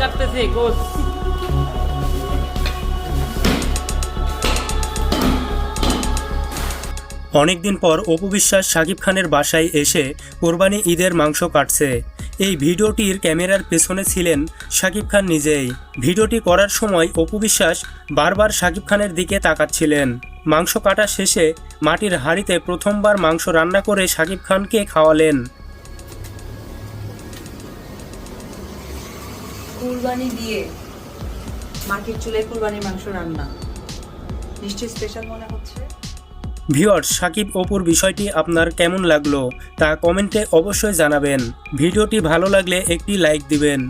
কাটতেছে গোস অনেকদিন পর অপু বিশ্বাস শাকিব খানের বাসায় এসে কোরবানি ঈদের মাংস কাটছে। এই ভিডিওটির ক্যামেরার পেছনে ছিলেন শাকিব খান নিজেই। ভিডিওটি করার সময় অপু বিশ্বাস বারবার শাকিব খানের দিকে তাকাচ্ছিলেন। মাংস কাটা শেষে মাটির হাঁড়িতে প্রথমবার মাংস রান্না করে শাকিব খানকে খাওয়ালেন। কুরবানি দিয়ে মাটির চুলায় কুরবানির মাংস রান্না। নিশ্চয়ই স্পেশাল মনে হচ্ছে? ভিওর সাকিব অপুর বিষয়টি আপনার কেমন লাগল তা কমেন্টে অবশ্যই জানাবেন। ভিডিওটি ভালো লাগলে একটি লাইক দিবেন।